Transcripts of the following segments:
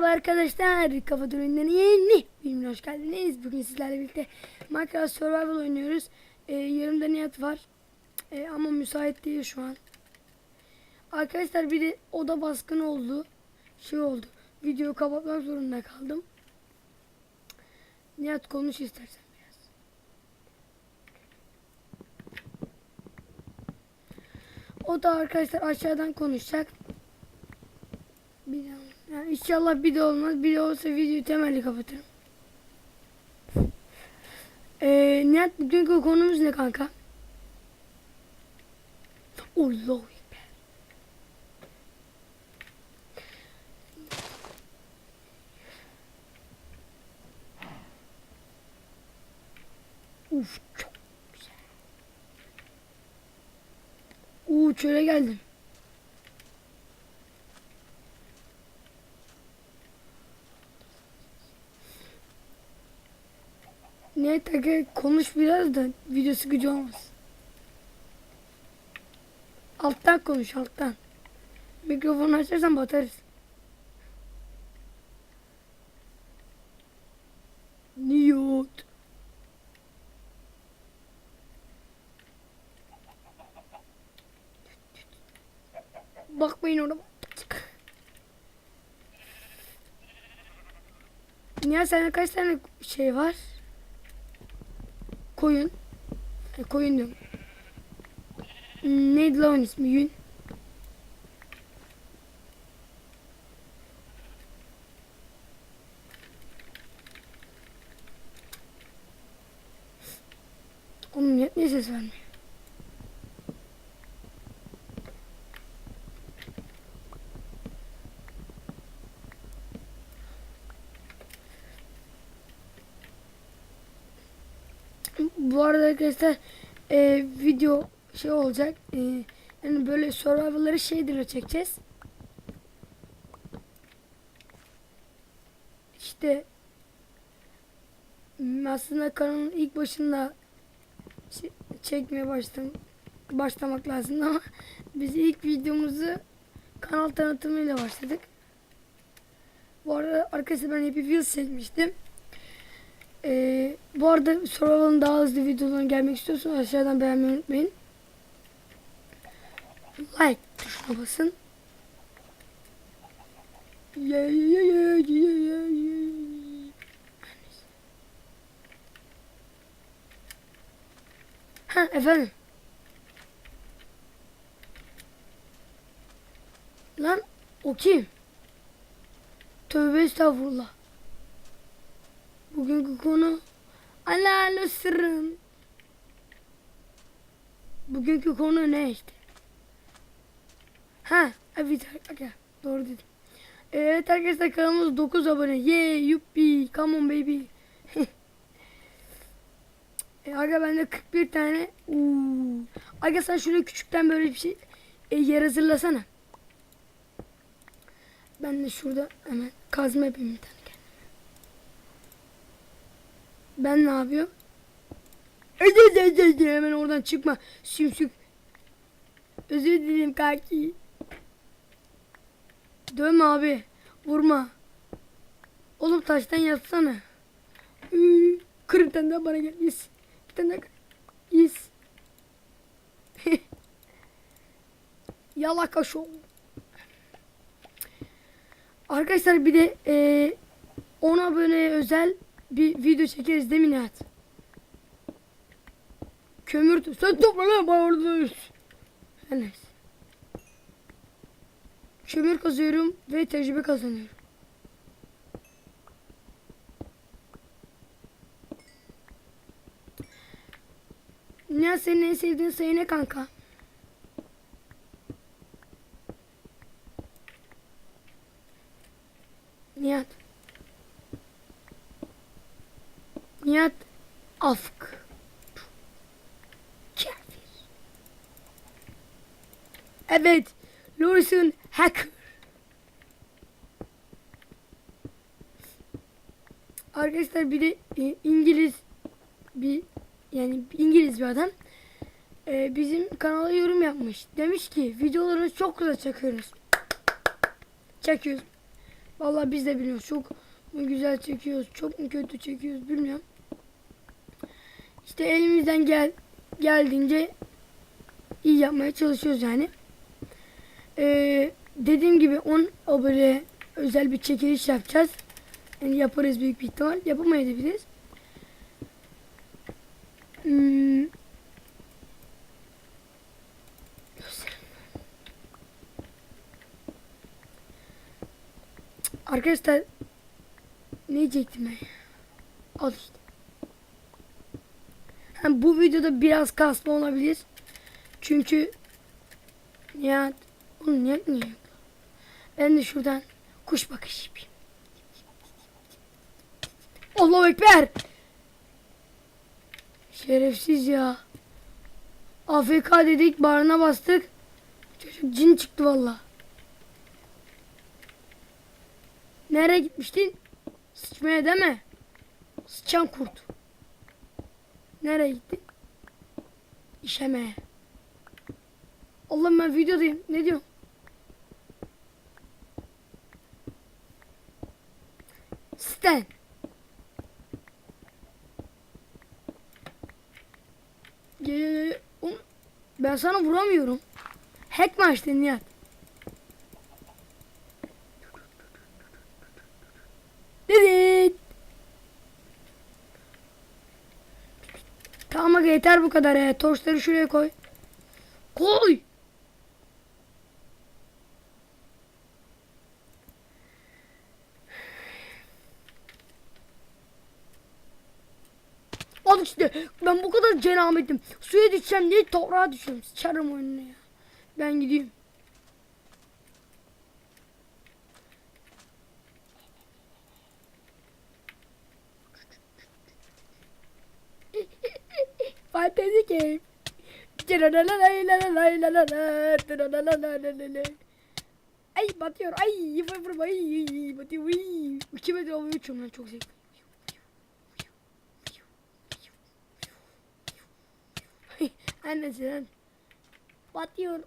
Merhaba arkadaşlar. Kafa ürünleri yeni. Bilmiyorum hoş geldiniz. Bugün sizlerle birlikte Minecraft Survival oynuyoruz. Ee, yarımda niyet var. Ee, ama müsait değil şu an. Arkadaşlar bir de oda baskını oldu. Şey oldu. Videoyu kapatmak zorunda kaldım. Nihat konuş istersen biraz. O da arkadaşlar aşağıdan konuşacak. İnşallah bir de olmaz. Bir de olsa videoyu temelli kapatırım. Ee, Nihat bugünkü konumuz ne kanka? Allahu Ekber. Uf çok güzel. Uuu çöle geldim. Ne takı konuş biraz da video sıkıcı olmaz. Alttan konuş alttan. Mikrofonu açarsan batarız. Niyot. Bakmayın ona. Niye sende kaç tane şey var? Koyun. E, koyun diyorum. Neydi lan onun ismi? Yün. Onun niye, ses vermiyor? Bu arada arkadaşlar e, video şey olacak. E, yani böyle survival'ları şeydir çekeceğiz. İşte aslında kanalın ilk başında çe- çekmeye başlam başlamak lazım ama biz ilk videomuzu kanal tanıtımıyla başladık. Bu arada arkadaşlar ben Happy Wheels çekmiştim. Ee, bu arada Survival'ın daha hızlı videolarına gelmek istiyorsanız aşağıdan beğenmeyi unutmayın. Like tuşuna basın. Yeah, yeah, yeah, yeah, yeah, yeah. Ha efendim. Lan o kim? Tövbe estağfurullah. Bugünkü konu Allah sırrım. Bugünkü konu ne işte? Ha, evet okay, doğru dedim. Evet arkadaşlar kanalımız 9 abone. Yeah, yuppi, come on baby. e, aga bende 41 tane. Uuu. Aga sen şöyle küçükten böyle bir şey e, yer hazırlasana. Ben de şurada hemen kazma yapayım bir tane. Ben ne yapıyorum? Ece ece hemen oradan çıkma. Sümsük. Özür dilerim kanki. Dövme abi. Vurma. Oğlum taştan yatsana. Kır bir tane daha bana gel. Yes. Bir tane daha. Yes. Yalaka show. Arkadaşlar bir de e, 10 aboneye özel bir video çekeriz değil mi Nihat? Kömür sen topla lan orada Her neyse. Kömür kazıyorum ve tecrübe kazanıyorum. Nihat senin en sevdiğin sayı ne kanka? Nihat. Nihat Afk. Kafir. Evet. Lawson Hacker. Arkadaşlar bir de e, İngiliz bir yani İngiliz bir adam e, bizim kanala yorum yapmış. Demiş ki videolarınızı çok güzel çekiyorsunuz. Çekiyoruz. Vallahi biz de bilmiyoruz. Çok mu güzel çekiyoruz, çok mu kötü çekiyoruz bilmiyorum. İşte elimizden gel geldiğince iyi yapmaya çalışıyoruz yani. Ee, dediğim gibi 10 abone özel bir çekiliş yapacağız. Yani yaparız büyük bir ihtimal. Yapamayabiliriz. Hmm. Arkadaşlar ne diyecektim ben? Al işte. Hem bu videoda biraz kasma olabilir. Çünkü ya oğlum niye niye? Ben de şuradan kuş bakışı yapayım. Allahu Ekber. Şerefsiz ya. AFK dedik barına bastık. Çocuk cin çıktı valla. Nereye gitmiştin? Sıçmaya deme. Sıçan kurt. Nereye gitti? İşemeye. Allah'ım ben videodayım. Ne diyorum? Gel, gel. Oğlum, Ben sana vuramıyorum. Hack mi açtın Nihat? Dedin. Tamam yeter bu kadar ya. Torçları şuraya koy. Koy. İşte ben bu kadar cenametim. Suya düşeceğim diye toprağa düşüyorum. Sıçarım oyununa ya. Ben gideyim. Fantezi game. Ay batıyor. Ay ay batıyor. Uy. 2 metre havaya uçuyorum lan çok zevkli. Annesi lan. Batıyor.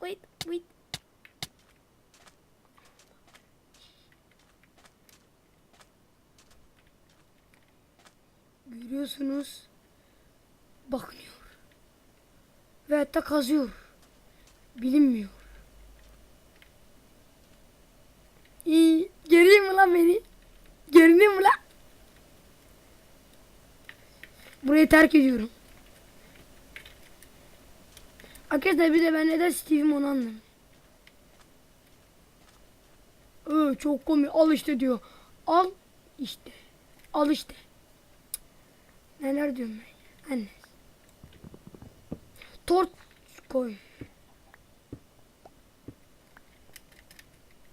Wait, wait. Görüyorsunuz. Bakmıyor. Ve hatta kazıyor. Bilinmiyor. İyi. Göreyim mi lan beni? Görünüyor mu lan? Burayı terk ediyorum. Arkadaşlar bir de ben neden Steve'im onu. Ee, çok komik. Al işte diyor. Al işte. Al işte. Neler diyorum ben. Anne. Tort koy.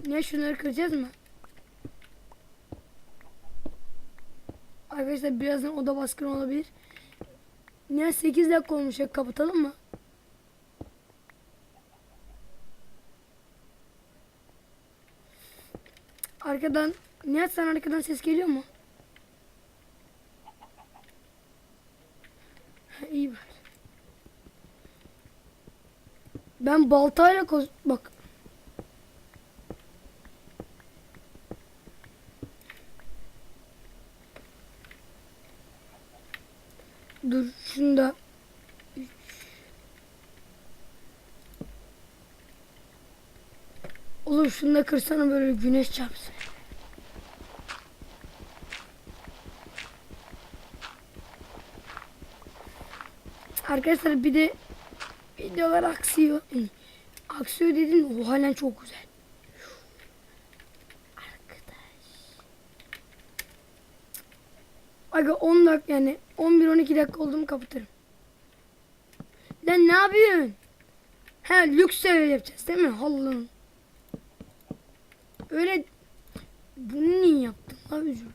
Ne şunları kıracağız mı? Arkadaşlar birazdan oda baskını olabilir. Ne 8 dakika olmuş ya kapatalım mı? Arkadan Nihat sen arkadan ses geliyor mu? İyi bari. Ben baltayla koz... Bak. Dur şunu da... Olur şunu da kırsana böyle güneş çarpsın. Arkadaşlar bir de videolar aksıyor. Aksıyor dedin o halen çok güzel. Aga 10 dakika yani 11-12 dakika oldu mu kapatırım. Lan ne yapıyorsun? He lüks seviye yapacağız değil mi? Allah'ım. Öyle bunu niye yaptın üzüm?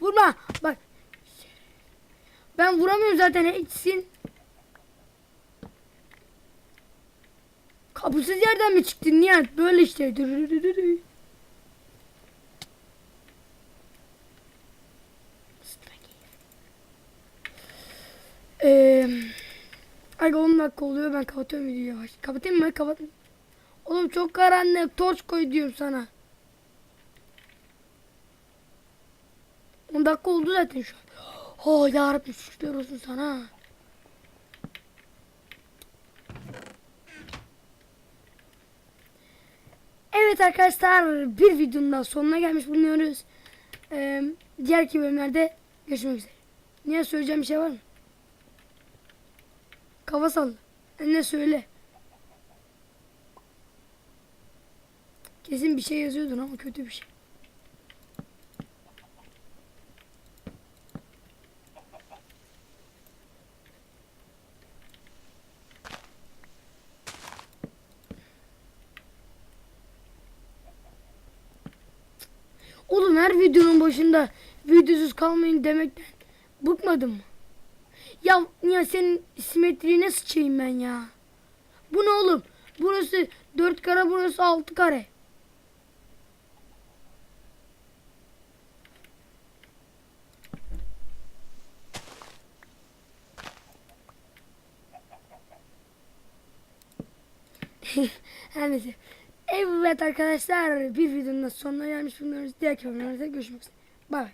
Vurma. Bak ben vuramıyorum zaten hiçsin. Kapısız yerden mi çıktın Nihat? Böyle işte. Eee Aga 10 dakika oluyor ben kapatıyorum videoyu yavaş. Kapatayım mı? Kapat. Oğlum çok karanlık. Torç koy diyorum sana. 10 dakika oldu zaten şu an. Oh yarabbim şükürler olsun sana. Evet arkadaşlar bir videonun daha sonuna gelmiş bulunuyoruz. Ee, diğerki bölümlerde görüşmek üzere. Niye söyleyeceğim bir şey var mı? Kafa salla. Ne söyle. Kesin bir şey yazıyordun ama kötü bir şey. Oğlum videonun başında videosuz kalmayın demekten bıkmadın mı? Ya ya senin simetriğine sıçayım ben ya. Bu ne oğlum? Burası 4 kare burası 6 kare. Her neyse. Evet arkadaşlar bir videonun sonuna gelmiş bulunuyoruz. Diğer bölümlerde görüşmek üzere. Bay.